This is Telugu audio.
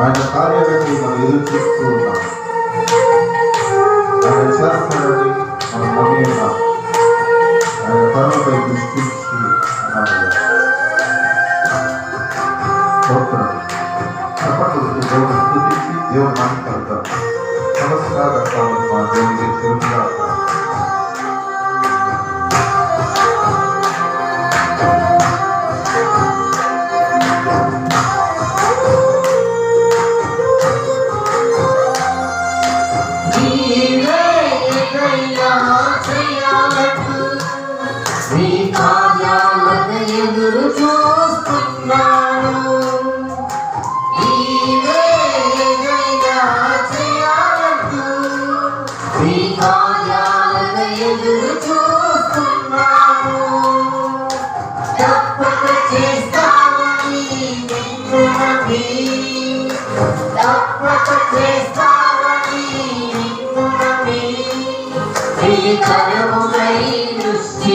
ఆయన కార్యాలకి మనం ఎదురు చూస్తూ ఉన్నాం. ఆయన చేస్తాడని మనం నమ్మి ఉన్నాం. ఆయన తనపై దృష్టించి అన్నాడు కోరుతున్నాడు స్థుతించి మాట్లాడతాం నమస్కారం మా ఎదురు చూస్తున్నాను. నీవే ఎక్కడైనా చేయాలకు ఎదురు చూస్తున్నాను. తప్పక చేస్తావని నమ్మి తప్పక చేస్తావని నమ్మి నీ కరముపై దృష్టి